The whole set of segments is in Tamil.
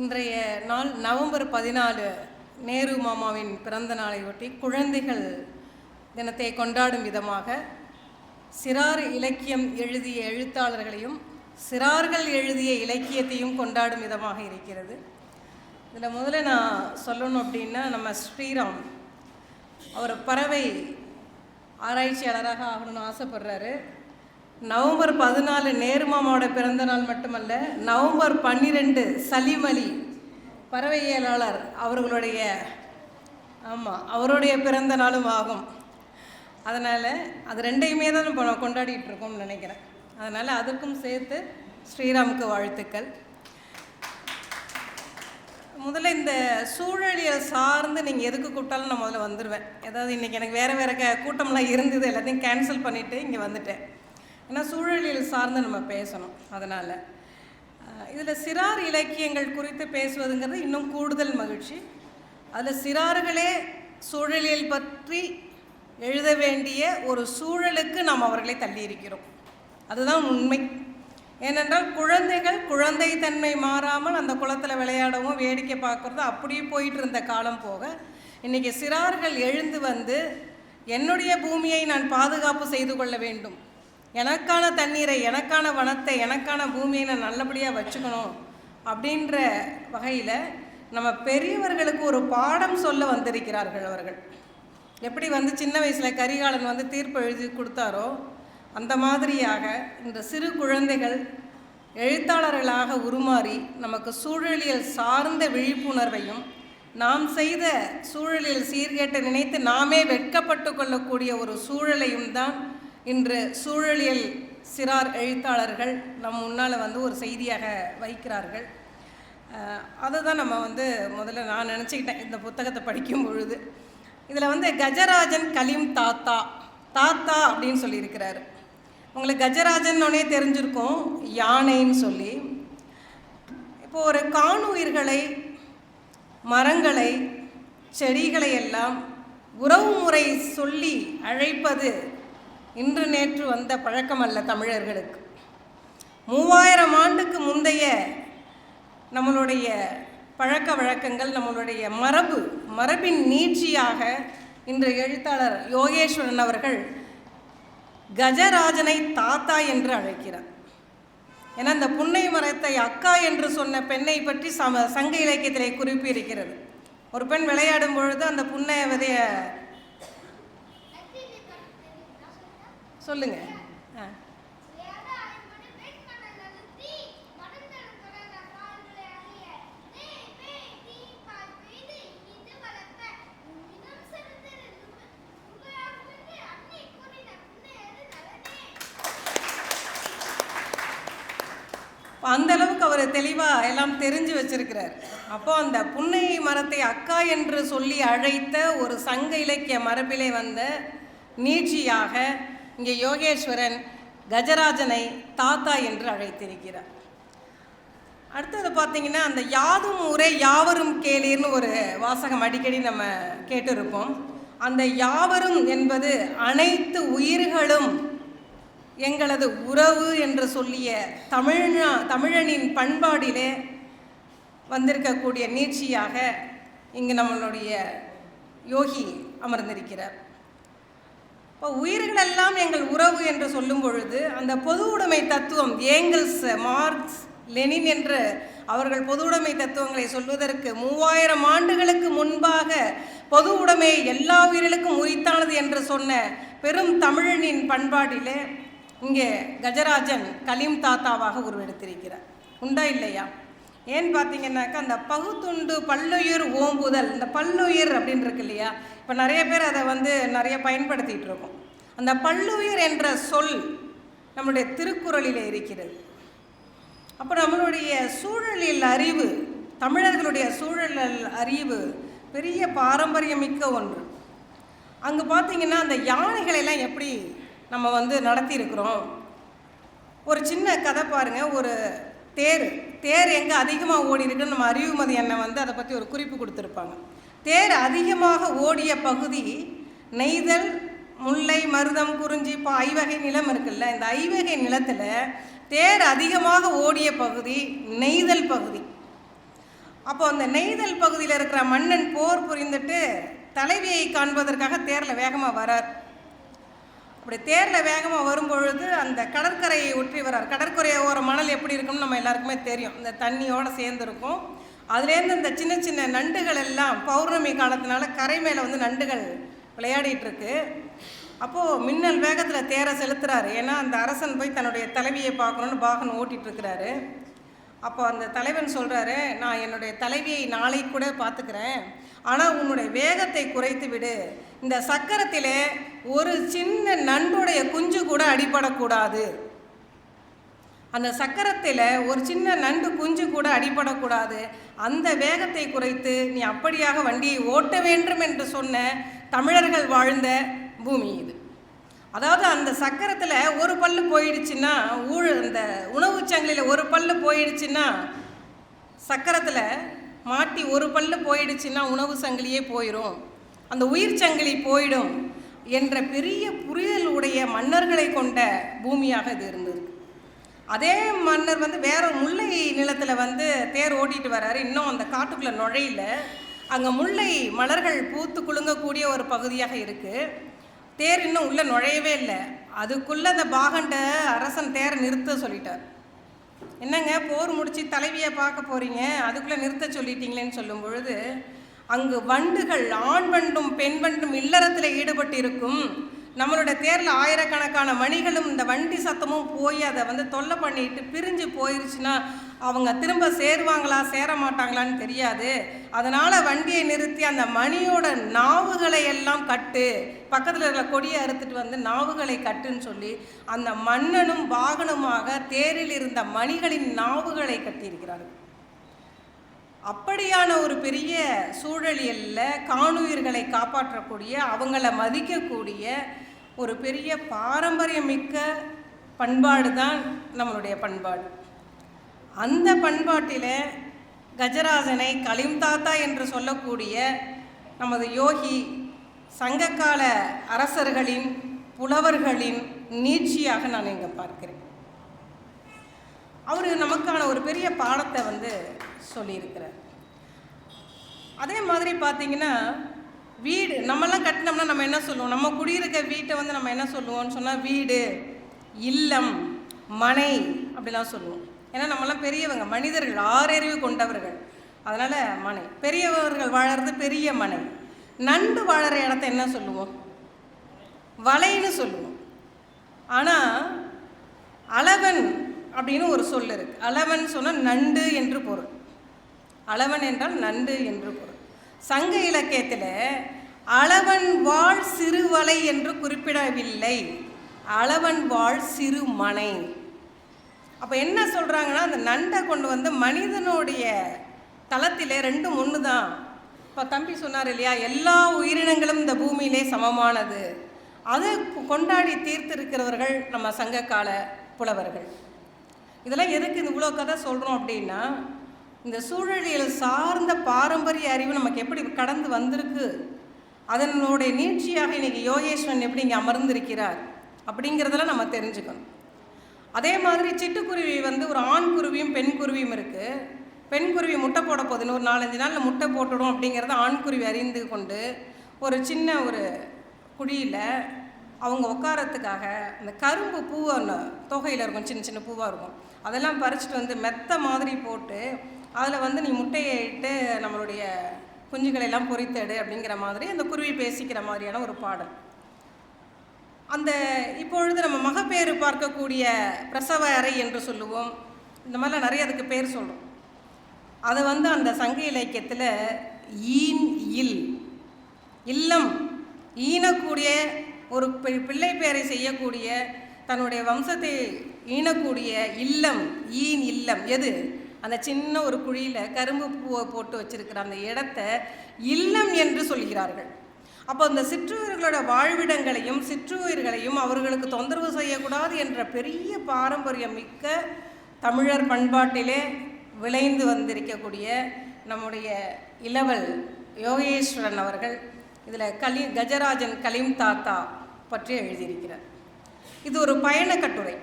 இன்றைய நாள் நவம்பர் பதினாலு நேரு மாமாவின் பிறந்த நாளையொட்டி குழந்தைகள் தினத்தை கொண்டாடும் விதமாக சிறார் இலக்கியம் எழுதிய எழுத்தாளர்களையும் சிறார்கள் எழுதிய இலக்கியத்தையும் கொண்டாடும் விதமாக இருக்கிறது. இதில் முதல்ல நான் சொல்லணும் அப்படின்னா நம்ம ஸ்ரீராம் அவர் பறவை ஆராய்ச்சியாளராக ஆகணும்னு ஆசைப்படுறாரு. நவம்பர் பதினாலு நேருமாமாவோட பிறந்த நாள் மட்டுமல்ல நவம்பர் பன்னிரெண்டு சலீம் அலி பறவையியலாளர் அவர்களுடைய ஆமாம் அவருடைய பிறந்த நாளும் ஆகும். அதனால் அது ரெண்டையுமே தான் இப்போ நான் கொண்டாடிட்டு இருக்கோம்னு நினைக்கிறேன். அதனால் அதுக்கும் சேர்த்து ஸ்ரீராமுக்கு வாழ்த்துக்கள். முதல்ல இந்த சூழலியல் சார்ந்து நீங்கள் எதுக்கு கூப்பிட்டாலும் நான் முதல்ல வந்துடுவேன் ஏதாவது இன்றைக்கி எனக்கு வேறு வேறு க கூட்டம்லாம் இருந்தது எல்லாத்தையும் கேன்சல் பண்ணிவிட்டு இங்கே வந்துட்டேன். ஏன்னா சூழலில் சார்ந்து நம்ம பேசணும். அதனால் இதில் சிறார் இலக்கியங்கள் குறித்து பேசுவதுங்கிறது இன்னும் கூடுதல் மகிழ்ச்சி. அதில் சிறார்களே சூழலியல் பற்றி எழுத வேண்டிய ஒரு சூழலுக்கு நாம் அவர்களை தள்ளியிருக்கிறோம். அதுதான் உண்மை. ஏனென்றால் குழந்தைகள் குழந்தை தன்மை மாறாமல் அந்த குளத்தில் விளையாடவும் வேடிக்கை பார்க்குறது அப்படியே போயிட்டு இருந்த காலம் போக இன்றைக்கி சிறார்கள் எழுந்து வந்து என்னுடைய பூமியை நான் பாதுகாப்பு செய்து கொள்ள வேண்டும். எனக்கான தண்ணீரை எனக்கான வனத்தை எனக்கான பூமியை நான் நல்லபடியாக வச்சுக்கணும் அப்படின்ற வகையில் நம்ம பெரியவர்களுக்கு ஒரு பாடம் சொல்ல வந்திருக்கிறார்கள் அவர்கள். எப்படி வந்து சின்ன வயசில் கரிகாலன் வந்து தீர்ப்பு எழுதி கொடுத்தாரோ அந்த மாதிரியாக இந்த சிறு குழந்தைகள் எழுத்தாளர்களாக உருமாறி நமக்கு சூழலியல் சார்ந்த விழிப்புணர்வையும் நாம் செய்த சூழலியல் சீர்கேட்டை நினைத்து நாமே வெட்கப்பட்டு கொள்ளக்கூடிய ஒரு சூழலையும் தான் இன்று சூழலியல் சிறார் எழுத்தாளர்கள் நம் முன்னால் வந்து ஒரு செய்தியாக வைக்கிறார்கள். அதை தான் நம்ம வந்து முதல்ல நான் நினச்சிக்கிட்டேன் இந்த புத்தகத்தை படிக்கும் பொழுது. இதில் வந்து கஜராஜன் கலீம் தாத்தா தாத்தா அப்படின்னு சொல்லியிருக்கிறாரு. உங்களுக்கு கஜராஜன்னொன்னே தெரிஞ்சிருக்கும் யானைன்னு சொல்லி. இப்போ ஒரு காணுயிர்களை மரங்களை செடிகளை எல்லாம் உறவு முறை சொல்லி அழைப்பது இன்று நேற்று வந்த பழக்கமல்ல தமிழர்களுக்கு. மூவாயிரம் ஆண்டுக்கு முந்தைய நம்மளுடைய பழக்க வழக்கங்கள் நம்மளுடைய மரபு மரபின் நீட்சியாக இன்று எழுத்தாளர் யோகேஸ்வரன் அவர்கள் கஜராஜனை தாத்தா என்று அழைக்கிறார். ஏன்னா இந்த புன்னை மரத்தை அக்கா என்று சொன்ன பெண்ணை பற்றி சம சங்க இலக்கியத்திலே குறிப்பிருக்கிறது ஒரு பெண் விளையாடும் பொழுது அந்த புன்னை விதைய சொல்லுங்க. ஆ. அந்த அளவுக்கு அவர் தெளிவாக எல்லாம் தெரிஞ்சு வச்சிருக்கிறார். அப்போ அந்த புன்னை மரத்தை அக்கா என்று சொல்லி அழைத்த ஒரு சங்க இலக்கிய மரபிலே வந்த நீட்சியாக இங்கே யோகேஸ்வரன் கஜராஜனை தாத்தா என்று அழைத்திருக்கிறார். அடுத்தது பார்த்தீங்கன்னா அந்த யாதும் ஊரே யாவரும் கேளீர்னு ஒரு வாசகம் அடிக்கடி நம்ம கேட்டிருப்போம். அந்த யாவரும் என்பது அனைத்து உயிர்களும் எங்களது உறவு என்று சொல்லிய தமிழ்நா தமிழனின் பண்பாடிலே வந்திருக்கக்கூடிய நீட்சியாக இங்கு நம்மளுடைய யோகி அமர்ந்திருக்கிறார். இப்போ உயிர்களெல்லாம் எங்கள் உறவு என்று சொல்லும் பொழுது அந்த பொது உடைமை தத்துவம் ஏங்கல்ஸ் மார்க்ஸ் லெனின் என்று அவர்கள் பொது உடைமை தத்துவங்களை சொல்வதற்கு மூவாயிரம் ஆண்டுகளுக்கு முன்பாக பொது உடைமை எல்லா உயிர்களுக்கும் உரித்தானது என்று சொன்ன பெரும் தமிழனின் பண்பாட்டிலே இங்கே கஜராஜன் கலீம் தாத்தாவாக உருவெடுத்திருக்கிறார். உண்டா இல்லையா? ஏன்னு பார்த்தீங்கன்னாக்கா அந்த பகுத்துண்டு பல்லுயிர் ஓம்புதல் இந்த பல்லுயிர் அப்படின்னு இருக்கு இல்லையா? இப்போ நிறைய பேர் அதை வந்து நிறைய பயன்படுத்திகிட்டு இருக்கோம். அந்த பல்லுயிர் என்ற சொல் நம்முடைய திருக்குறளில் இருக்கிறது. அப்போ நம்மளுடைய சூழலில் அறிவு தமிழர்களுடைய சூழலில் அறிவு பெரிய பாரம்பரியமிக்க ஒன்று. அங்கே பார்த்தீங்கன்னா அந்த யானைகளெல்லாம் எப்படி நம்ம வந்து நடத்தியிருக்கிறோம்? ஒரு சின்ன கதை பாருங்கள் ஒரு தேர் தேர் எங்கே அதிகமாக ஓடி இருக்குன்னு நம்ம அறிவுமதி அண்ணன் வந்து அதை பற்றி ஒரு குறிப்பு கொடுத்துருப்பாங்க. தேர் அதிகமாக ஓடிய பகுதி நெய்தல் முல்லை மருதம் குறிஞ்சி இப்போ ஐவகை நிலம் இருக்குல்ல இந்த ஐவகை நிலத்தில் தேர் அதிகமாக ஓடிய பகுதி நெய்தல் பகுதி. அப்போ அந்த நெய்தல் பகுதியில் இருக்கிற மன்னன் போர் புரிந்துட்டு தலைவியை காண்பதற்காக தேரில் வேகமாக வரார். அப்படி தேரில் வேகமாக வரும்பொழுது அந்த கடற்கரையை ஒற்றி வரார் கடற்கரையை ஓர மணல் எப்படி இருக்கும்னு நம்ம எல்லாருக்குமே தெரியும். இந்த தண்ணியோடு சேர்ந்துருக்கும். அதுலேருந்து இந்த சின்ன சின்ன நண்டுகள் எல்லாம் பௌர்ணமி காலத்தினால கரை மேலே வந்து நண்டுகள் விளையாடிட்டு இருக்கு அப்போது மின்னல் வேகத்தில் தேரை செலுத்துறாரு. ஏன்னா அந்த அரசன் போய் தன்னுடைய தலைவியை பார்க்கணுன்னு பாகன் ஓட்டிகிட்டு இருக்கிறாரு அப்போ அந்த தலைவன் சொல்கிறாரு நான் என்னுடைய தலைவியை நாளை கூட பார்த்துக்கிறேன். ஆனால் உன்னுடைய வேகத்தை குறைத்து விடு இந்த சக்கரத்திலே ஒரு சின்ன நண்டுடைய குஞ்சு கூட அடிபடக்கூடாது. அந்த சக்கரத்தில் ஒரு சின்ன நண்டு குஞ்சு கூட அடிபடக்கூடாது. அந்த வேகத்தை குறைத்து நீ அப்படியாக வண்டியை ஓட்ட வேண்டும் என்று சொன்ன தமிழர்கள் வாழ்ந்த பூமி இது. அதாவது அந்த சக்கரத்தில் ஒரு பல்லு போயிடுச்சுன்னா ஊழ அந்த உணவு சங்கிலியில் ஒரு பல்லு போயிடுச்சுன்னா சக்கரத்தில் மாட்டி ஒரு பல்லு போயிடுச்சுன்னா உணவு சங்கிலியே போயிடும் அந்த உயிர் சங்கிலி போயிடும் என்ற பெரிய புரிதல் உடைய மன்னர்களை கொண்ட பூமியாக இது இருந்தது. அதே மன்னர் வந்து வேற முல்லை நிலத்தில் வந்து தேர் ஓட்டிட்டு வர்றாரு. இன்னும் அந்த காட்டுக்குள்ளே நுழையில. அங்கே முல்லை மலர்கள் பூத்து குலுங்கக்கூடிய ஒரு பகுதியாக இருக்குது தேர் இன்னும் உள்ளே நுழையவே இல்லை. அதுக்குள்ளே அந்த பாகண்ட அரசன் தேரை நிறுத்த சொல்லிட்டார். என்னங்க போர் முடித்து தலைவியை பார்க்க போகிறீங்க அதுக்குள்ளே நிறுத்த சொல்லிட்டீங்களேன்னு சொல்லும் பொழுது அங்கு வண்டுகள் ஆண் வண்டும் பெண் வண்டும் இல்லறத்தில் ஈடுபட்டு இருக்கும் நம்மளோட தேரில் ஆயிரக்கணக்கான மணிகளும் இந்த வண்டி சத்தமும் போய் அதை வந்து தொல்லை பண்ணிட்டு பிரிஞ்சு போயிருச்சுன்னா அவங்க திரும்ப சேருவாங்களா சேர மாட்டாங்களான்னு தெரியாது. அதனால் வண்டியை நிறுத்தி அந்த மணியோட நாவுகளை எல்லாம் கட்டு பக்கத்தில் இருக்கிற கொடியை அறுத்துட்டு வந்து நாவுகளை கட்டுன்னு சொல்லி அந்த மன்னனும் வாகனமாக தேரில் இருந்த மணிகளின் நாவுகளை கட்டியிருக்கிறார்கள். அப்படியான ஒரு பெரிய சூழலியலில் காணுயிர்களை காப்பாற்றக்கூடிய அவங்கள மதிக்கக்கூடிய ஒரு பெரிய பாரம்பரியமிக்க பண்பாடு தான் நம்மளுடைய பண்பாடு. அந்த பண்பாட்டில் கஜராஜனை கலிம் தாத்தா என்று சொல்லக்கூடிய நமது யோகி சங்ககால அரசர்களின் புலவர்களின் நீட்சியாக நான் இங்கே பார்க்கிறேன். அவர் நமக்கான ஒரு பெரிய பாடத்தை வந்து சொல்லியிருக்கிறார். அதே மாதிரி பார்த்தீங்கன்னா வீடு நம்மலாம் கட்டினோம்னா நம்ம என்ன சொல்லுவோம்? நம்ம குடியிருக்க வீட்டை வந்து நம்ம என்ன சொல்லுவோம்னு சொன்னால் வீடு இல்லம் மனை அப்படிலாம் சொல்லுவோம். ஏன்னா நம்மலாம் பெரியவங்க மனிதர்கள் ஆறறிவு கொண்டவர்கள். அதனால் மனை. பெரியவர்கள் வாழறது பெரிய மனை. நண்டு வாழற இடத்த என்ன சொல்லுவோம்? வலைன்னு சொல்லுவோம். ஆனால் அளவன் அப்படின்னு ஒரு சொல் இருக்குது அளவன் சொன்னால் நண்டு என்று பொருள். அளவன் என்றால் நண்டு என்று பொருள். சங்க இலக்கியத்தில் அளவன் வாழ் சிறுவலை என்று குறிப்பிடவில்லை. அளவன் வாழ் சிறுமனை. அப்போ என்ன சொல்கிறாங்கன்னா அந்த நண்டை கொண்டு வந்து மனிதனுடைய தளத்திலே ரெண்டும் ஒன்று தான் இப்போ தம்பி சொன்னார் இல்லையா எல்லா உயிரினங்களும் இந்த பூமியிலே சமமானது. அதை கொண்டாடி தீர்த்திருக்கிறவர்கள் நம்ம சங்ககால புலவர்கள். இதெல்லாம் எதுக்கு இந்த இவ்வளோ கதை சொல்கிறோம் அப்படின்னா இந்த சூழலியல் சார்ந்த பாரம்பரிய அறிவு நமக்கு எப்படி கடந்து வந்திருக்கு? அதனுடைய நீட்சியாக இன்றைக்கி யோகேஸ்வரன் எப்படி இங்கே அமர்ந்திருக்கிறார் அப்படிங்கிறதெல்லாம் நம்ம தெரிஞ்சுக்கணும். அதே மாதிரி சிட்டுக்குருவி வந்து ஒரு ஆண் குருவியும் பெண் குருவியும் இருக்குது பெண் குருவி முட்டை போட போகுதுன்னு ஒரு நாலஞ்சு நாளில் முட்டை போட்டுடும் அப்படிங்கிறத ஆண் குருவி அறிந்து கொண்டு ஒரு சின்ன ஒரு குழியில் அவங்க உட்காரத்துக்காக அந்த கரும்பு பூவை ஒன்று தொகையில் இருக்கும் சின்ன சின்ன பூவாக இருக்கும். அதெல்லாம் பறிச்சுட்டு வந்து மெத்த மாதிரி போட்டு அதில் வந்து நீ முட்டையை இட்டு நம்மளுடைய குஞ்சுகளை எல்லாம் பொறித்தெடு அப்படிங்கிற மாதிரி அந்த குருவி பேசிக்கிற மாதிரியான ஒரு பாடல். அந்த இப்பொழுது நம்ம மகப்பேறு பார்க்கக்கூடிய பிரசவ அறை என்று சொல்லுவோம். இந்த மாதிரிலாம் நிறைய அதுக்கு பேர் சொல்கிறோம் அதை வந்து அந்த சங்க இலக்கியத்தில் ஈன் இல் இல்லம் ஈனக்கூடிய ஒரு பி- பிள்ளை பேரை செய்யக்கூடிய தன்னுடைய வம்சத்தை ஈனக்கூடிய இல்லம் ஈன் இல்லம் எது? அந்த சின்ன ஒரு குழியில் கரும்பு பூவை போட்டு வச்சிருக்கிற அந்த இடத்த இல்லம் என்று சொல்கிறார்கள். அப்போ அந்த சிற்றுயிர்களோட வாழ்விடங்களையும் சிற்றுயிர்களையும் அவர்களுக்கு தொந்தரவு செய்யக்கூடாது என்ற பெரிய பாரம்பரியம் மிக்க தமிழர் பண்பாட்டிலே விளைந்து வந்திருக்கக்கூடிய நம்முடைய இளவல் யோகேஸ்வரன் அவர்கள் இதில் கலி கஜராஜன் கலீம் தாத்தா பற்றி எழுதியிருக்கிறார். இது ஒரு பயண கட்டுரை.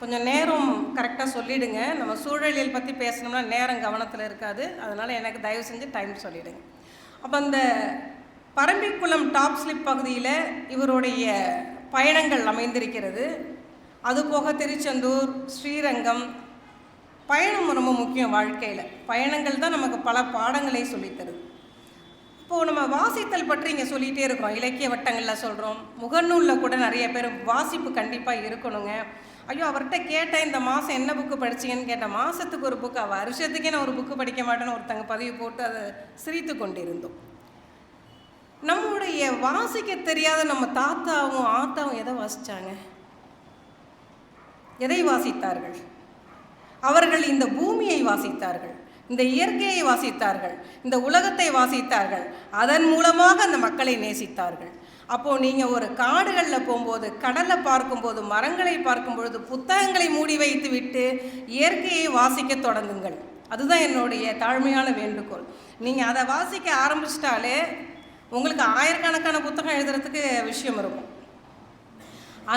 கொஞ்சம் நேரம் கரெக்டாக சொல்லிடுங்க. நம்ம சூழலியல் பற்றி பேசணும்னா நேரம் கவனத்தில் இருக்காது. அதனால் எனக்கு தயவு செஞ்சு டைம் சொல்லிவிடுங்க அப்போ அந்த பரம்பிக்குளம் டாப் ஸ்லிப் பகுதியில் இவருடைய பயணங்கள் அமைந்திருக்கிறது. அதுபோக திருச்செந்தூர் ஸ்ரீரங்கம் பயணம் ரொம்ப முக்கியம் வாழ்க்கையில். பயணங்கள் தான் நமக்கு பல பாடங்களை சொல்லித் தருது இப்போது நம்ம வாசித்தல் பற்றி இங்கே சொல்லிகிட்டே இருக்கிறோம். இலக்கிய வட்டங்களில் சொல்கிறோம் முகநூலில் கூட நிறைய பேர் வாசிப்பு கண்டிப்பாக இருக்கணுங்க. ஐயோ அவர்கிட்ட கேட்டேன் இந்த மாதம் என்ன புக்கு படிச்சீங்கன்னு கேட்டேன். மாதத்துக்கு ஒரு புக்கு வருஷத்துக்கே நான் ஒரு புக்கு படிக்க மாட்டேன்னு ஒருத்தங்க பதிவு போட்டு அதை சிரித்து கொண்டிருந்தோம். நம்மளுடைய வாசிக்க தெரியாத நம்ம தாத்தாவும் ஆத்தாவும் எதை வாசித்தாங்க எதை வாசித்தார்கள்? அவர்கள் இந்த பூமியை வாசித்தார்கள் இந்த இயற்கையை வாசித்தார்கள் இந்த உலகத்தை வாசித்தார்கள் அதன் மூலமாக அந்த மக்களை நேசித்தார்கள். அப்போது நீங்கள் ஒரு காடுகளில் போகும்போது கடலை பார்க்கும்போது மரங்களை பார்க்கும் பொழுது புத்தகங்களை மூடி வைத்து விட்டு இயற்கையை வாசிக்க தொடங்குங்கள். அதுதான் என்னுடைய தாழ்மையான வேண்டுகோள். நீங்கள் அதை வாசிக்க ஆரம்பிச்சிட்டாலே உங்களுக்கு ஆயிரக்கணக்கான புத்தகம் எழுதுறதுக்கு விஷயம் இருக்கும்.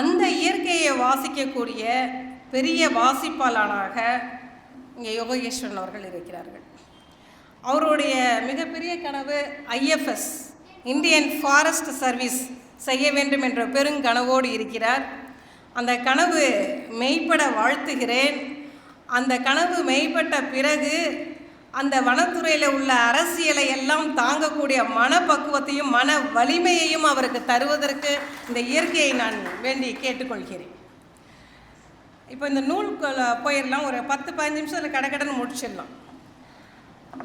அந்த இயற்கையை வாசிக்கக்கூடிய பெரிய வாசிப்பாளனாக இங்கே யோகேஸ்வரன் அவர்கள் இருக்கிறார்கள். அவருடைய மிகப்பெரிய கனவு ஐஎஃப்எஸ் இந்தியன் ஃபாரஸ்ட் சர்வீஸ் செய்ய வேண்டும் என்ற பெருங்கனவோடு இருக்கிறார். அந்த கனவு மெய்ப்பட வாழ்த்துகிறேன். அந்த கனவு மெய்ப்பட்ட பிறகு அந்த வனத்துறையில் உள்ள அரசியலை எல்லாம் தாங்கக்கூடிய மனப்பக்குவத்தையும் மன வலிமையையும் அவருக்கு தருவதற்கு இந்த இயற்கையை நான் வேண்டி கேட்டுக்கொள்கிறேன். இப்போ இந்த நூல் போயிடலாம். ஒரு பத்து பதினஞ்சு நிமிஷத்தில் கடக்கடன்னு முடிச்சிடலாம்.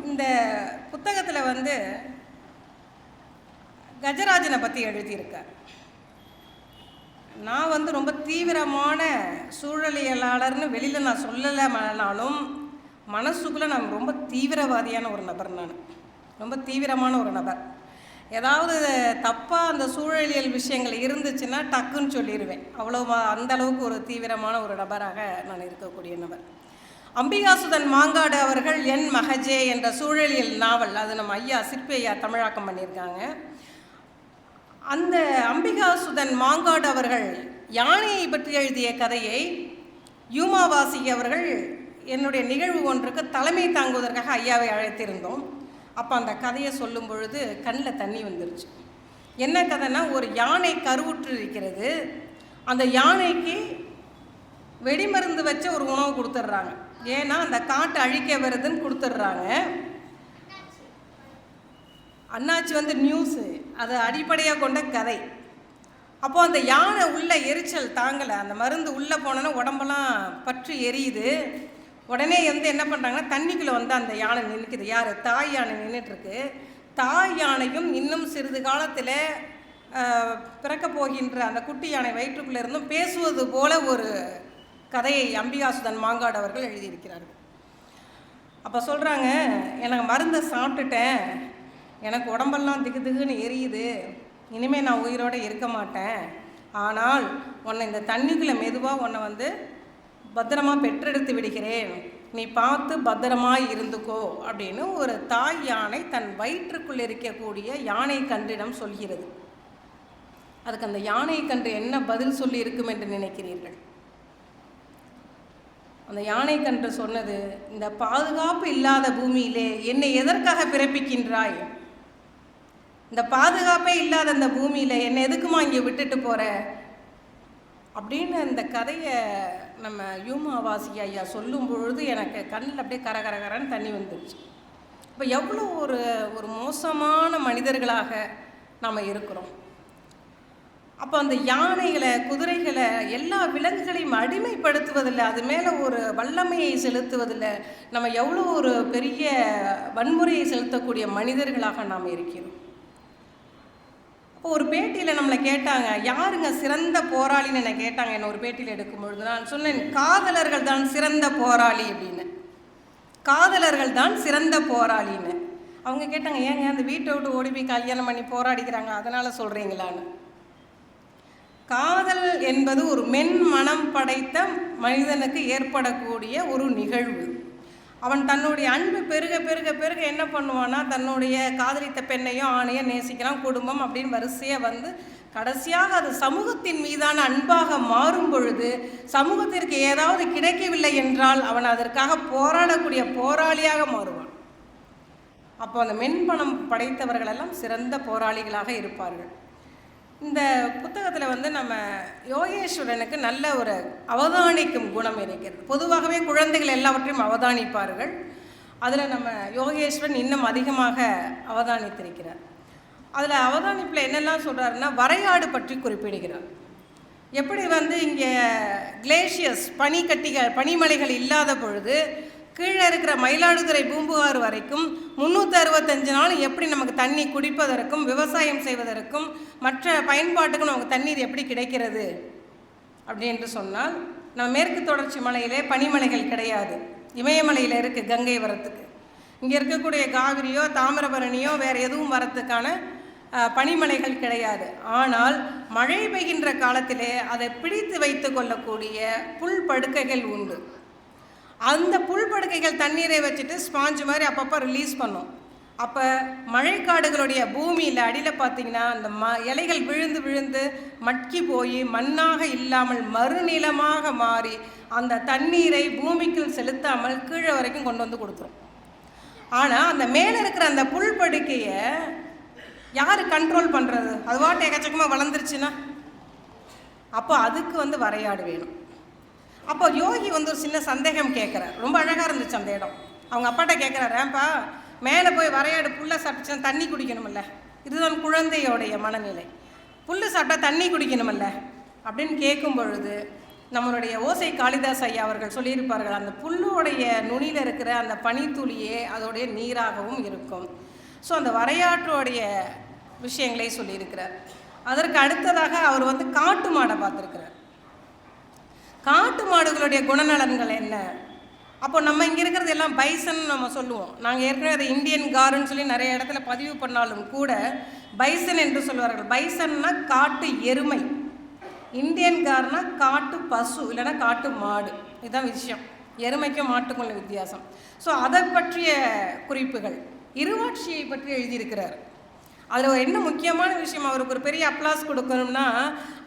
இந்த புத்தகத்தில் வந்து கஜராஜனை பற்றி எழுதியிருக்கார். நான் வந்து ரொம்ப தீவிரமான சூழலியலாளர்னு வெளியில் நான் சொல்லலைனாலும் மனசுக்குள்ளே நான் ரொம்ப தீவிரவாதியான ஒரு நபர் நான். ரொம்ப தீவிரமான ஒரு நபர். ஏதாவது தப்பாக அந்த சூழலியல் விஷயங்கள் இருந்துச்சுன்னா டக்குன்னு சொல்லிடுவேன் அவ்வளோ அந்த அளவுக்கு ஒரு தீவிரமான ஒரு நபராக நான் இருக்கக்கூடிய நபர். அம்பிகாசுதன் மாங்காடு அவர்கள் என் மகஜே என்ற சூழலியல் நாவல் அது நம்ம ஐயா சிற்பி ஐயா தமிழாக்கம் பண்ணியிருக்காங்க. அந்த அம்பிகாசுதன் மாங்காடு அவர்கள் யானையை பற்றி எழுதிய கதையை யூமாவாசி அவர்கள் என்னுடைய நிகழ்வு ஒன்றுக்கு தலைமை தாங்குவதற்காக ஐயாவை அழைத்திருந்தோம். அப்போ அந்த கதையை சொல்லும் பொழுது கண்ணில் தண்ணி வந்துருச்சு. என்ன கதைனா ஒரு யானை கருவுற்று இருக்கிறது. அந்த யானைக்கு வெடிமருந்து வச்ச ஒரு உணவு கொடுத்துட்றாங்க. ஏன்னா அந்த காட்டு அழிக்க வருதுன்னு கொடுத்துட்றாங்க. அண்ணாச்சி வந்து நியூஸு அது அடிப்படையாக கொண்ட கதை. அப்போது அந்த யானை உள்ள எரிச்சல் தாங்கலை. அந்த மருந்து உள்ளே போனோன்னா உடம்பெல்லாம் பற்று எரியுது. உடனே வந்து என்ன பண்ணுறாங்கன்னா தண்ணிக்குள்ளே வந்து அந்த யானை நின்றுக்குது யார்? தாய் யானை நின்றுட்டுருக்கு தாய் யானையும் இன்னும் சிறிது காலத்தில் பிறக்க போகின்ற அந்த குட்டி யானை வயிற்றுக்குள்ளே இருந்தும் பேசுவது போல ஒரு கதையை அம்பிகாசுதன் மாங்காடு அவர்கள் எழுதியிருக்கிறார்கள். அப்போ சொல்கிறாங்க எனக்கு மருந்தை சாப்பிட்டுட்டேன். எனக்கு உடம்பெல்லாம் திகு திகுன்னு எரியுது. இனிமேல் நான் உயிரோடு இருக்க மாட்டேன். ஆனால் உன்னை இந்த தண்ணிக்குள்ளே மெதுவாக உன்னை வந்து பத்திரமா பெற்றெடுத்து விடுகிறேன். நீ பார்த்து பத்திரமாய் இருந்துக்கோ அப்படின்னு ஒரு தாய் யானை தன் வயிற்றுக்குள் இருக்கக்கூடிய யானை கன்றிடம் சொல்கிறது. அதுக்கு அந்த யானை கன்று என்ன பதில் சொல்லி இருக்கும் என்று நினைக்கிறீர்கள்? அந்த யானை கன்று சொன்னது இந்த பாதுகாப்பு இல்லாத பூமியிலே என்னை எதற்காக பிறப்பிக்கின்றாய்? இந்த பாதுகாப்பே இல்லாத அந்த பூமியில் என்னை எதுக்குமா இங்கே விட்டுட்டு போகிற அப்படின்னு அந்த கதையை நம்ம யூமாவாசி ஐயா சொல்லும் பொழுது எனக்கு கண்ணில் அப்படியே கரகரகரன்னு தண்ணி வந்துருச்சு. இப்போ எவ்வளோ ஒரு ஒரு மோசமான மனிதர்களாக நாம் இருக்கிறோம். அப்போ அந்த யானைகளை குதிரைகளை எல்லா விலங்குகளையும் அடிமைப்படுத்துவதில்லை அது மேலே ஒரு வல்லமையை செலுத்துவதில்லை நம்ம எவ்வளோ ஒரு பெரிய வன்முறையை செலுத்தக்கூடிய மனிதர்களாக நாம் இருக்கிறோம். இப்போ ஒரு பேட்டியில் நம்மளை கேட்டாங்க யாருங்க சிறந்த போராளின்னு என்னை கேட்டாங்க என்ன ஒரு பேட்டியில் எடுக்கும்பொழுது நான் சொன்னேன் காதலர்கள் தான் சிறந்த போராளி அப்படின்னு. காதலர்கள் தான் சிறந்த போராளின்னு. அவங்க கேட்டாங்க ஏங்க அந்த வீட்டை விட்டு ஓடி போய் கல்யாணம் பண்ணி போராடிக்கிறாங்க அதனால் சொல்கிறீங்களான்னு காதல் என்பது ஒரு மென் மனம் படைத்த மனிதனுக்கு ஏற்படக்கூடிய ஒரு நிகழ்வு. அவன் தன்னுடைய அன்பு பெருக பெருக பெருக என்ன பண்ணுவான்னா தன்னுடைய காதலித்த பெண்ணையும் ஆணையும் நேசிக்கிறான். குடும்பம் அப்படின்னு வரிசையாக வந்து கடைசியாக அது சமூகத்தின் மீதான அன்பாக மாறும் பொழுது சமூகத்திற்கு ஏதாவது கிடைக்கவில்லை என்றால் அவன் அதற்காக போராடக்கூடிய போராளியாக மாறுவான். அப்போ அந்த மென்பணம் படைத்தவர்கள் எல்லாம் சிறந்த போராளிகளாக இருப்பார்கள். இந்த புத்தகத்தில் வந்து நம்ம யோகேஸ்வரனுக்கு நல்ல ஒரு அவதானிக்கும் குணம் இருக்கிறது. பொதுவாகவே குழந்தைகள் எல்லாவற்றையும் அவதானிப்பார்கள். அதில் நம்ம யோகேஸ்வரன் இன்னும் அதிகமாக அவதானித்திருக்கிறார். அதில் அவதானிப்பில் என்னெல்லாம் சொல்கிறாருன்னா வரையாடு பற்றி குறிப்பிடுகிறார். எப்படி வந்து இங்கே கிளேஷியஸ் பனிக்கட்டிகள் பனிமலைகள் இல்லாத பொழுது கீழே இருக்கிற மயிலாடுதுறை பூம்புகார் வரைக்கும் முந்நூற்றி அறுபத்தஞ்சு நாள் எப்படி நமக்கு தண்ணி குடிப்பதற்கும் விவசாயம் செய்வதற்கும் மற்ற பயன்பாட்டுக்கும் நமக்கு தண்ணீர் எப்படி கிடைக்கிறது அப்படி என்று சொன்னால் நம்ம மேற்கு தொடர்ச்சி மலையிலே பனிமலைகள் கிடையாது. இமயமலையில் இருக்குது கங்கை வரத்துக்கு இங்கே இருக்கக்கூடிய காவிரியோ தாமிரபரணியோ வேறு எதுவும் வரத்துக்கான பனிமலைகள் கிடையாது. ஆனால் மழை பெய்கின்ற காலத்திலே அதை பிடித்து வைத்து கொள்ளக்கூடிய புல் படுக்கைகள் உண்டு. அந்த புல்படுக்கைகள் தண்ணீரை வச்சுட்டு ஸ்பாஞ்ச் மாதிரி அப்பப்போ ரிலீஸ் பண்ணும். அப்போ மழைக்காடுகளுடைய பூமியில் அடியில் பார்த்தீங்கன்னா அந்த ம இலைகள் விழுந்து விழுந்து மட்கி போய் மண்ணாக இல்லாமல் மறுநிலமாக மாறி அந்த தண்ணீரை பூமிக்குள் செலுத்தாமல் கீழே வரைக்கும் கொண்டு வந்து கொடுத்துரும். ஆனால் அந்த மேலே இருக்கிற அந்த புல்படுக்கையை யார் கண்ட்ரோல் பண்ணுறது அதுவாட்டு எக்கச்சக்கமாக வளர்ந்துருச்சுன்னா? அப்போ அதுக்கு வந்து வரையாடு வேணும். அப்போ யோகி வந்து ஒரு சின்ன சந்தேகம் கேட்குறார். ரொம்ப அழகாக இருந்துச்சு அந்த இடம். அவங்க அப்பாட்ட கேட்குறாரு ஏன்பா மேலே போய் வரையாடு புல்லை சாப்பிட்டுச்சுன்னா தண்ணி குடிக்கணுமில்ல. இதுதான் குழந்தையோடைய மனநிலை. புல்லு சாப்பிட்டா தண்ணி குடிக்கணுமில்ல. அப்படின்னு கேட்கும் பொழுது நம்மளுடைய ஓசை காளிதாஸ் ஐயா அவர்கள் சொல்லியிருப்பார்கள் அந்த புல்லுடைய நுனியில் இருக்கிற அந்த பனித்துளியே அதோடைய நீராகவும் இருக்கும். ஸோ அந்த வரையாற்றுடைய விஷயங்களை சொல்லியிருக்கிறார். அதற்கு அடுத்ததாக அவர் வந்து காட்டு மாடை பார்த்துருக்கிறார். காட்டு மாடுகளுடைய குணநலன்கள் என்ன? அப்போ நம்ம இங்கே இருக்கிறது எல்லாம் பைசன் நம்ம சொல்லுவோம். நாங்கள் ஏற்கனவே அதை இந்தியன் காருன்னு சொல்லி நிறைய இடத்துல பதிவு பண்ணாலும் கூட பைசன் என்று சொல்வார்கள். பைசன்னா காட்டு எருமை. இந்தியன் கார்னா காட்டு பசு இல்லைன்னா காட்டு மாடு. இதுதான் விஷயம். எருமைக்கும் மாட்டுக்குள்ள வித்தியாசம். ஸோ அதை பற்றிய குறிப்புகள். இருவாட்சியை பற்றி எழுதியிருக்கிறார். அதில் என்ன முக்கியமான விஷயம் அவருக்கு ஒரு பெரிய அப்ளாஸ் கொடுக்கணும்னா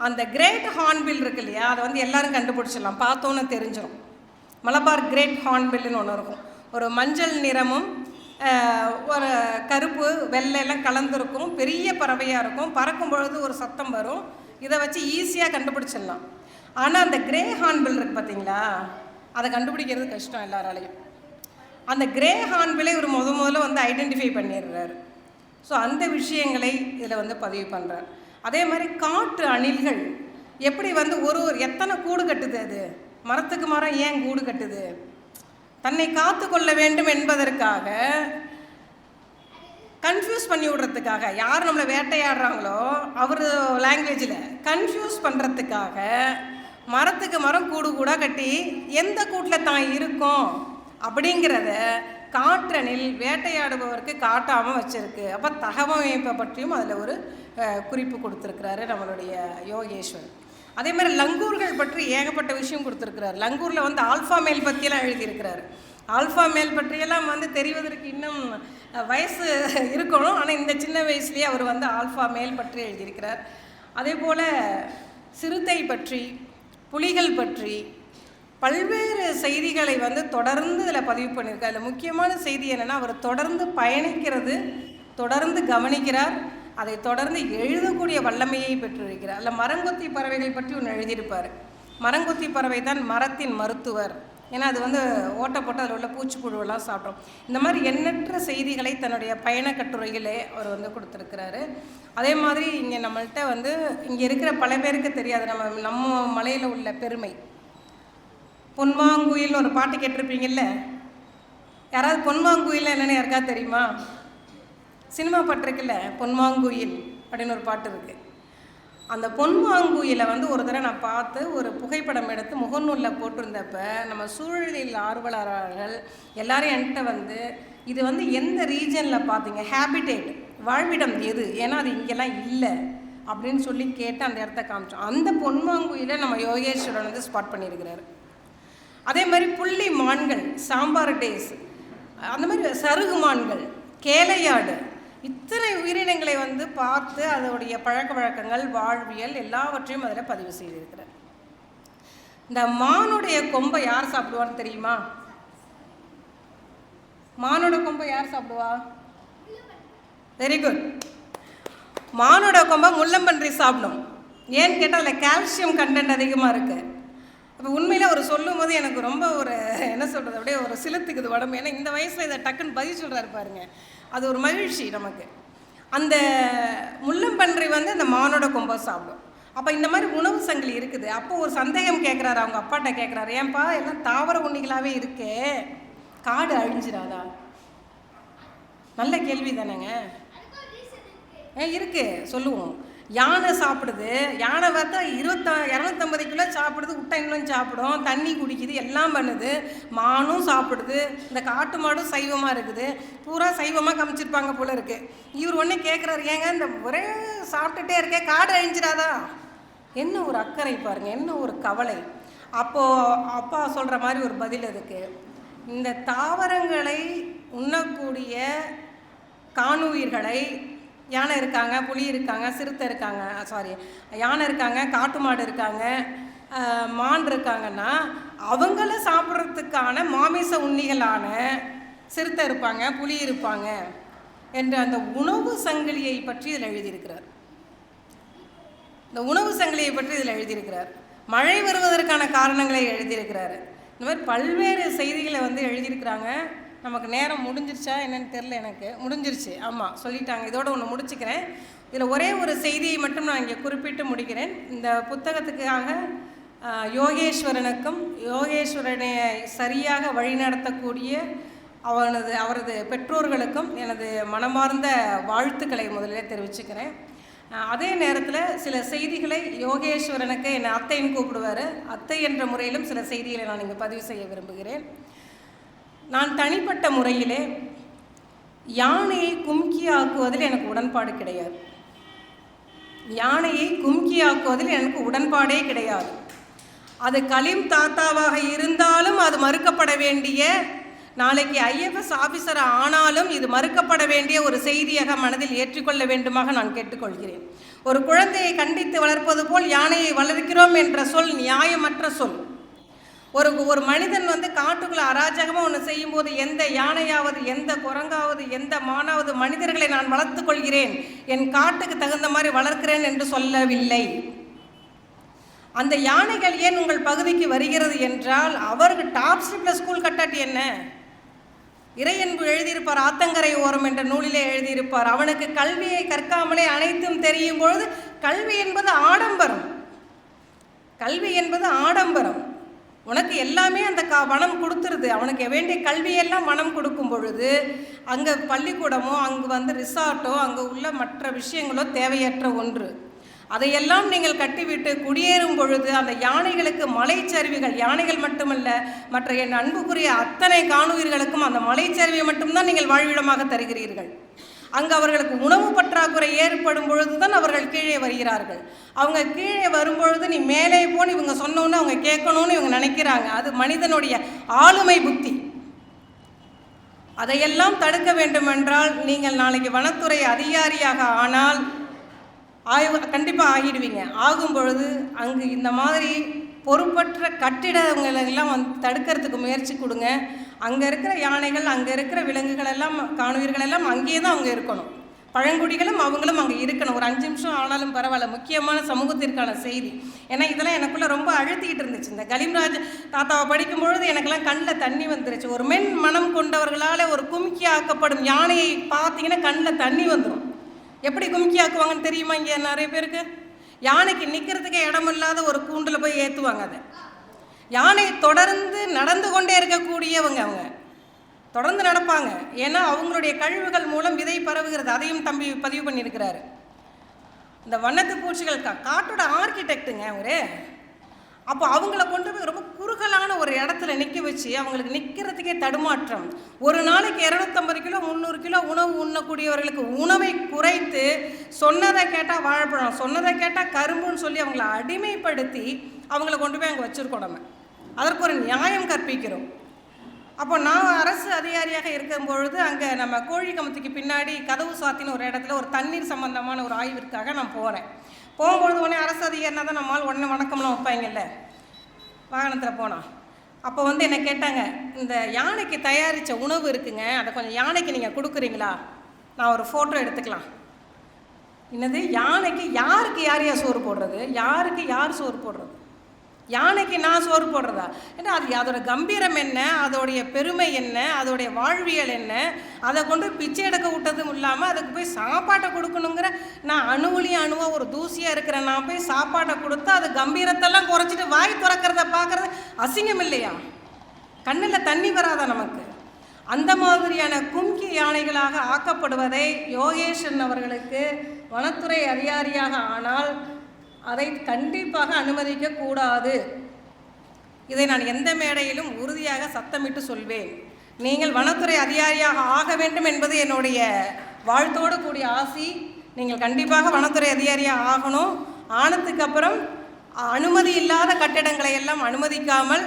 அந்த கிரேட் ஹார்ன்பில் இருக்கு இல்லையா அதை வந்து எல்லாரும் கண்டுபிடிச்சிடலாம். பார்த்தோன்னு தெரிஞ்சிடும் மலபார் கிரேட் ஹார்ன்பில்னு ஒன்று இருக்கும். ஒரு மஞ்சள் நிறமும் ஒரு கருப்பு வெள்ளை எல்லாம் கலந்துருக்கும். பெரிய பறவையாக இருக்கும். பறக்கும் பொழுது ஒரு சத்தம் வரும். இதை வச்சு ஈஸியாக கண்டுபிடிச்சிடலாம். ஆனால் அந்த கிரே ஹார்ன்பில் இருக்கு பார்த்தீங்களா அதை கண்டுபிடிக்கிறது கஷ்டம் எல்லாராலையும். அந்த கிரே ஹார்ன்பிலே ஒரு முத முதல்ல வந்து ஐடென்டிஃபை பண்ணிடுறாரு. ஸோ அந்த விஷயங்களை இதில் வந்து பதிவு பண்ணுறார் அதே மாதிரி காட்டு அணில்கள் எப்படி வந்து ஒரு ஒரு எத்தனை கூடு கட்டுது அது? மரத்துக்கு மரம் ஏன் கூடு கட்டுது? தன்னை காத்து கொள்ள வேண்டும் என்பதற்காக கன்ஃபியூஸ் பண்ணி விடுறதுக்காக யார் நம்மளை வேட்டையாடுறாங்களோ அவர் லாங்குவேஜில் கன்ஃபியூஸ் பண்ணுறதுக்காக மரத்துக்கு மரம் கூடு கூட கட்டி எந்த கூட்டில் தான் இருக்கும் அப்படிங்கிறத காற்றனில் வேட்டையாடுபவருக்கு காட்டாமல் வச்சிருக்கு. அப்போ தகவமைப்பை பற்றியும் அதில் ஒரு குறிப்பு கொடுத்துருக்கிறாரு நம்மளுடைய யோகேஸ்வரன். அதே மாதிரி லங்கூர்கள் பற்றி ஏகப்பட்ட விஷயம் கொடுத்துருக்கிறார். லங்கூரில் வந்து ஆல்ஃபா மேல் பற்றியெல்லாம் எழுதியிருக்கிறார். ஆல்ஃபா மேல் பற்றியெல்லாம் வந்து தெரிவதற்கு இன்னும் வயசு இருக்கணும். ஆனால் இந்த சின்ன வயசுலேயே அவர் வந்து ஆல்ஃபா மேல் பற்றி எழுதியிருக்கிறார். அதே போல் சிறுத்தை பற்றி புலிகள் பற்றி பல்வேறு செய்திகளை வந்து தொடர்ந்து இதில் பதிவு பண்ணியிருக்கார். அதில் முக்கியமான செய்தி என்னென்னா அவர் தொடர்ந்து பயணிக்கிறது தொடர்ந்து கவனிக்கிறார் அதை தொடர்ந்து எழுதக்கூடிய வல்லமையை பெற்றிருக்கிறார். அதில் மரங்கொத்தி பறவைகள் பற்றி ஒன்று எழுதியிருப்பார். மரங்கொத்தி பறவை தான் மரத்தின் மருத்துவர். ஏன்னா அது வந்து ஓட்ட போட்டு அதில் உள்ள பூச்சிப்புழுவெல்லாம் சாப்பிட்றோம் இந்த மாதிரி எண்ணற்ற செய்திகளை தன்னுடைய பயண கட்டுரையிலே அவர் வந்து கொடுத்துருக்கிறாரு. அதே மாதிரி இங்கே நம்மள்கிட்ட வந்து இங்கே இருக்கிற பல பேருக்கு தெரியாது. நம்ம நம்ம மலையில் உள்ள பெருமை. பொன்வாங்குயில்னு ஒரு பாட்டு கேட்டிருப்பீங்கல்ல? யாராவது பொன்வாங்குயில் என்னென்னு யாருக்காவது தெரியுமா? சினிமா பாட்டு இருக்குல்ல பொன்மாங்குயில் அப்படின்னு ஒரு பாட்டு இருக்குது அந்த பொன்வாங்குயிலை வந்து ஒரு தடவை நான் பார்த்து ஒரு புகைப்படம் எடுத்து முகநூலில் போட்டிருந்தப்ப நம்ம சூழலில் ஆர்வலர்கள் எல்லாரும் என்கிட்ட வந்து இது வந்து எந்த ரீஜனில் பார்த்தீங்க? ஹேபிடேட் வாழ்விடம் எது? ஏன்னா அது இங்கெல்லாம் இல்லை அப்படின்னு சொல்லி கேட்டு அந்த இடத்த காமிச்சோம். அந்த பொன்வாங்குயிலை நம்ம யோகேஸ்வரன் வந்து ஸ்பாட் பண்ணியிருக்கிறாரு. அதே மாதிரி புள்ளி மான்கள் சாம்பார் டேஸ் அந்த மாதிரி சருகு மான்கள் கேளையாடு இத்தனை உயிரினங்களை வந்து பார்த்து அதோடைய பழக்க வழக்கங்கள் வாழ்வியல் எல்லாவற்றையும் அதில் பதிவு செய்திருக்கிறார். இந்த மானுடைய கொம்பை யார் சாப்பிடுவான்னு தெரியுமா? மானோட கொம்பை யார் சாப்பிடுவா? வெரி குட் மானோட கொம்பை முள்ளம்பன்றி சாப்பிடும். ஏன்னு கேட்டால் அதில் கால்சியம் கண்டென்ட் அதிகமாக இருக்குது அப்போ உண்மையில் அவர் சொல்லும் போது எனக்கு ரொம்ப ஒரு என்ன சொல்கிறது அப்படியே ஒரு சிலுத்துக்குது உடம்பு. ஏன்னா இந்த வயசில் இதை டக்குன்னு பதில் சொல்கிறாரு பாருங்க. அது ஒரு மகிழ்ச்சி நமக்கு. அந்த முள்ளம்பன்றி வந்து அந்த மானோட கொம்பை சாப்பிடும். அப்போ இந்த மாதிரி உணவு சங்கிலி இருக்குது. அப்போ ஒரு சந்தேகம் கேட்குறாரு அவங்க அப்பாட்ட கேட்குறாரு ஏன்பா எல்லாம் தாவர உண்ணிகளாகவே இருக்கே. காடு அழிஞ்சிடாதா? நல்ல கேள்வி தானேங்க ஏன் இருக்கு. சொல்லுவோம். யானை சாப்பிடுது. யானை பார்த்தா இருபத்தா இரநூத்தம்பது கிலோ சாப்பிடுது உட்டைங்களும் சாப்பிடும் தண்ணி குடிக்குது எல்லாம் பண்ணுது. மானும் சாப்பிடுது. இந்த காட்டு மாடும் சைவமாக இருக்குது. பூரா சைவமாக கமிச்சிருப்பாங்க போல இருக்குது இவர் ஒன்று கேட்குறாரு ஏங்க இந்த ஒரே சாப்பிட்டுட்டே இருக்கேன் காடு அழிஞ்சிடாதா? என்ன ஒரு அக்கறை பாருங்க என்ன ஒரு கவலை. அப்போது அப்பா சொல்கிற மாதிரி ஒரு பதில் அதுக்கு இந்த தாவரங்களை உண்ணக்கூடிய காணுயிர்களை யானை இருக்காங்க புலி இருக்காங்க சிறுத்தை இருக்காங்க சாரி யானை இருக்காங்க காட்டு மாடு இருக்காங்க மான் இருக்காங்கன்னா அவங்கள சாப்பிட்றதுக்கான மாமிச உண்ணிகளான சிறுத்தை இருப்பாங்க புலி இருப்பாங்க என்ற அந்த உணவு சங்கிலியை பற்றி இதில் எழுதியிருக்கிறார். இந்த உணவு சங்கிலியை பற்றி இதில் எழுதியிருக்கிறார். மழை வருவதற்கான காரணங்களை எழுதியிருக்கிறார். இந்த மாதிரி பல்வேறு செய்திகளை வந்து எழுதியிருக்கிறாங்க. நமக்கு நேரம் முடிஞ்சிருச்சா என்னன்னு தெரில எனக்கு. முடிஞ்சிருச்சு. ஆமாம் சொல்லிட்டாங்க. இதோட ஒன்று முடிச்சுக்கிறேன். இதில் ஒரே ஒரு செய்தியை மட்டும் நான் இங்கே குறிப்பிட்டு முடிக்கிறேன். இந்த புத்தகத்துக்காக யோகேஸ்வரனுக்கும் யோகேஸ்வரனை சரியாக வழிநடத்தக்கூடிய அவனது அவரது பெற்றோர்களுக்கும் எனது மனமார்ந்த வாழ்த்துக்களை முதலிலே தெரிவிச்சுக்கிறேன். அதே நேரத்தில் சில செய்திகளை யோகேஸ்வரனுக்கு என்னை அத்தைன்னு கூப்பிடுவார். அத்தை என்ற முறையிலும் சில செய்திகளை நான் இங்கே பதிவு செய்ய விரும்புகிறேன். நான் தனிப்பட்ட முறையிலே யானையை கும்கியாக்குவதில் எனக்கு உடன்பாடு கிடையாது. யானையை கும்கியாக்குவதில் எனக்கு உடன்பாடே கிடையாது. அது கலீம் தாத்தாவாக இருந்தாலும் அது மறுக்கப்பட வேண்டிய நாளைக்கு ஐஎஃப்எஸ் ஆஃபீஸர் ஆனாலும் இது மறுக்கப்பட வேண்டிய ஒரு செய்தியாக மனதில் ஏற்றுக்கொள்ள வேண்டுமாக நான் கேட்டுக்கொள்கிறேன். ஒரு குழந்தையை கண்டித்து வளர்ப்பது போல் யானையை வளர்க்கிறோம் என்ற சொல் நியாயமற்ற சொல். ஒரு ஒரு மனிதன் வந்து காட்டுக்குள்ள அராஜகமாக ஒன்று செய்யும்போது எந்த யானையாவது எந்த குரங்காவது எந்த மானாவது மனிதர்களை நான் வளர்த்து கொள்கிறேன் என் காட்டுக்கு தகுந்த மாதிரி வளர்க்கிறேன் என்று சொல்லவில்லை. அந்த யானைகள் ஏன் உங்கள் பகுதிக்கு வருகிறது என்றால் அவருக்கு டாப் ஸ்லிப்பில் ஸ்கூல் கட்டாட்டி என்ன? இறையன்பு எழுதியிருப்பார் ஆத்தங்கரை ஓரம் என்ற நூலிலே எழுதியிருப்பார். அவனுக்கு கல்வியை கற்காமலே அனைத்தும் தெரியும் பொழுது கல்வி என்பது ஆடம்பரம். கல்வி என்பது ஆடம்பரம். உனக்கு எல்லாமே அந்த கா மனம் கொடுத்துருது. அவனுக்கு வேண்டிய கல்வியெல்லாம் மனம் கொடுக்கும் பொழுது அங்கே பள்ளிக்கூடமோ அங்கே வந்து ரிசார்ட்டோ அங்கே உள்ள மற்ற விஷயங்களோ தேவையற்ற ஒன்று. அதையெல்லாம் நீங்கள் கட்டிவிட்டு குடியேறும் பொழுது அந்த யானைகளுக்கு மலைச்சரிவுகள் யானைகள் மட்டுமல்ல மற்ற என் அன்புக்குரிய அத்தனை காணுவீர்களுக்கும் அந்த மலைச்சரிவை மட்டும்தான் நீங்கள் வாழ்விடமாக தருகிறீர்கள். அங்கு அவர்களுக்கு உணவு பற்றாக்குறை ஏற்படும் பொழுது தான் அவர்கள் கீழே வருகிறார்கள். அவங்க கீழே வரும்பொழுது நீ மேலே போன்னு இவங்க சொன்னோன்னு அவங்க கேட்கணும்னு இவங்க நினைக்கிறாங்க. அது மனிதனுடைய ஆளுமை புத்தி. அதையெல்லாம் தடுக்க வேண்டுமென்றால் நீங்கள் நாளைக்கு வனத்துறை அதிகாரியாக ஆனால் ஆய்வு கண்டிப்பாக ஆகிடுவீங்க. ஆகும் பொழுது அங்கு இந்த மாதிரி பொறுப்பற்ற கட்டிடங்களை எல்லாம் வந்து தடுக்கிறதுக்கு முயற்சி கொடுங்க. அங்கே இருக்கிற யானைகள் அங்கே இருக்கிற விலங்குகள் எல்லாம் காணுவீர்கள் எல்லாம் அங்கேயே தான் அவங்க இருக்கணும். பழங்குடிகளும் அவங்களும் அங்கே இருக்கணும். ஒரு அஞ்சு நிமிஷம் ஆனாலும் பரவாயில்ல. முக்கியமான சமூகத்திற்கான செய்தி. ஏன்னா இதெல்லாம் எனக்குள்ள ரொம்ப அழுத்திக்கிட்டு இருந்துச்சு. இந்த கலிம்ராஜ் தாத்தாவை படிக்கும்பொழுது எனக்கெல்லாம் கண்ணில் தண்ணி வந்துருச்சு. ஒரு மென் மனம் கொண்டவர்களால் ஒரு கும்கி ஆக்கப்படும் யானையை பார்த்தீங்கன்னா கண்ணில் தண்ணி வந்துடும் எப்படி கும்கி ஆக்குவாங்கன்னு தெரியுமா இங்கே நிறைய பேருக்கு? யானைக்கு நிற்கிறதுக்கே இடமில்லாத ஒரு கூண்டில் போய் ஏற்றுவாங்க அதை. யானை தொடர்ந்து நடந்து கொண்டே இருக்கக்கூடியவங்க அவங்க. தொடர்ந்து நடப்பாங்க. ஏன்னா அவங்களுடைய கழிவுகள் மூலம் விதை பரவுகிறது. அதையும் தம்பி பதிவு பண்ணியிருக்கிறாரு. இந்த வண்ணத்து பூச்சிகள் கா காட்டோட ஆர்கிடெக்டுங்க அவரு. அப்போ அவங்கள கொண்டு போய் ரொம்ப குறுகலான ஒரு இடத்துல நிற்க வச்சு அவங்களுக்கு நிற்கிறதுக்கே தடுமாற்றம். ஒரு நாளைக்கு இரநூத்தம்பது கிலோ முந்நூறு கிலோ உணவு உண்ணக்கூடியவர்களுக்கு உணவை குறைத்து சொன்னதை கேட்டால் வாழைப்பழம் சொன்னதை கேட்டால் கரும்புன்னு சொல்லி அவங்கள அடிமைப்படுத்தி அவங்கள கொண்டு போய் அங்கே வச்சுருக்கோம் நம்ம. அதற்கு ஒரு நியாயம் கற்பிக்கிறோம். அப்போ நான் அரசு அதிகாரியாக இருக்கும் பொழுது அங்கே நம்ம கோழி கமத்துக்கு பின்னாடி கதவு சாத்தின ஒரு இடத்துல ஒரு தண்ணீர் சம்பந்தமான ஒரு ஆய்விற்காக நான் போகிறேன் போகும்பொழுது உடனே அரசு அதிகாரினா தான் நம்மால் உடனே வணக்கம்லாம் வைப்பாங்கல்ல? வாகனத்தில் போனோம் அப்போ வந்து என்ன கேட்டாங்க இந்த யானைக்கு தயாரித்த உணவு இருக்குங்க அதை கொஞ்சம் யானைக்கு நீங்கள் கொடுக்குறீங்களா? நான் ஒரு ஃபோட்டோ எடுத்துக்கலாம். என்னது? யானைக்கு யாருக்கு யார் யார் சோறு போடுறது? யாருக்கு யார் சோறு போடுறது? யானைக்கு நான் சோறு போடுறதா? ஏன்னா அது அதோட கம்பீரம் என்ன? அதோடைய பெருமை என்ன? அதோடைய வாழ்வியல் என்ன? அதை கொண்டு பிச்சை எடுக்க விட்டதும் இல்லாமல் அதுக்கு போய் சாப்பாட்டை கொடுக்கணுங்கிற நான் அணுவுலி அணுவாக ஒரு தூசியாக இருக்கிறேன் நான் போய் சாப்பாட்டை கொடுத்து அது கம்பீரத்தெல்லாம் குறைச்சிட்டு வாய் திறக்கிறத பார்க்குறது அசிங்கம் இல்லையா? கண்ணில் தண்ணி வராதா நமக்கு? அந்த மாதிரியான கும்கி யானைகளாக ஆக்கப்படுவதை யோகேஷன் அவர்களுக்கு வனத்துறை அதிகாரியாக ஆனால் அதை கண்டிப்பாக அனுமதிக்க கூடாது இதை நான் எந்த மேடையிலும் உறுதியாக சத்தமிட்டு சொல்வேன். நீங்கள் வனத்துறை அதிகாரியாக ஆக வேண்டும் என்பது என்னுடைய வாழ்த்தோடு கூடிய ஆசி. நீங்கள் கண்டிப்பாக வனத்துறை அதிகாரியாக ஆகணும். ஆனதுக்கு அப்புறம் அனுமதி இல்லாத கட்டிடங்களை எல்லாம் அனுமதிக்காமல்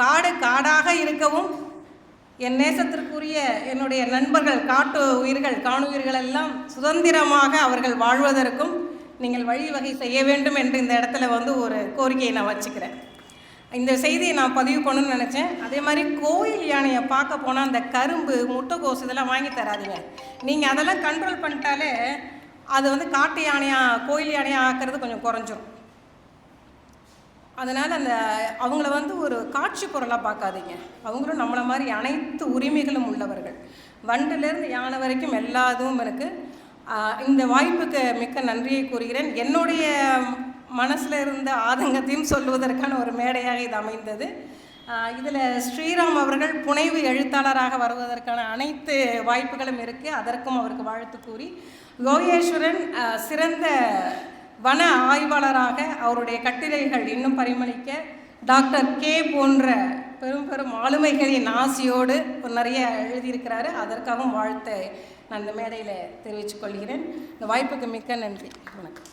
காடு காடாக இருக்கவும் என் நேசத்திற்குரிய என்னுடைய நண்பர்கள் காட்டு உயிர்கள் காணுயிர்கள் எல்லாம் சுதந்திரமாக அவர்கள் வாழ்வதற்கும் நீங்கள் வழிவகை செய்ய வேண்டும் என்று இந்த இடத்துல வந்து ஒரு கோரிக்கையை நான் வச்சுக்கிறேன். இந்த செய்தியை நான் பதிவு பண்ணணும்னு நினச்சேன். அதே மாதிரி கோயில் யானையை பார்க்க போனால் அந்த கரும்பு முட்டைக்கோசு இதெல்லாம் வாங்கி தராதீங்க. நீங்கள் அதெல்லாம் கண்ட்ரோல் பண்ணிட்டாலே அது வந்து காட்டு யானையாக கோயில் யானையாக ஆக்கிறது கொஞ்சம் குறைஞ்சிரும். அதனால் அந்த அவங்கள வந்து ஒரு காட்சி பொருளாக பார்க்காதீங்க. அவங்களும் நம்மளை மாதிரி அனைத்து உரிமைகளும் உள்ளவர்கள். வண்டுலேருந்து யானை வரைக்கும் எல்லா இதுவும் இருக்குது இந்த வாய்ப்புக்கு மிக்க நன்றியை கூறுகிறேன். என்னுடைய மனசில் இருந்த ஆதங்கத்தையும் சொல்லுவதற்கான ஒரு மேடையாக இது அமைந்தது. இதில் ஸ்ரீராம் அவர்கள் புனைவு எழுத்தாளராக வருவதற்கான அனைத்து வாய்ப்புகளும் இருக்குது அதற்கும் அவருக்கு வாழ்த்து கூறி யோகேஸ்வரன் சிறந்த வன ஆய்வாளராக அவருடைய கட்டுரைகள் இன்னும் பரிமளிக்க டாக்டர் கே போன்ற பெரும் பெரும் ஆளுமைகளின் ஆசியோடு நிறைய எழுதியிருக்கிறாரு. அதற்காகவும் வாழ்த்தை நான் இந்த மேடையில் தெரிவித்துக் கொள்கிறேன். இந்த வாய்ப்புக்கு மிக்க நன்றி. வணக்கம்.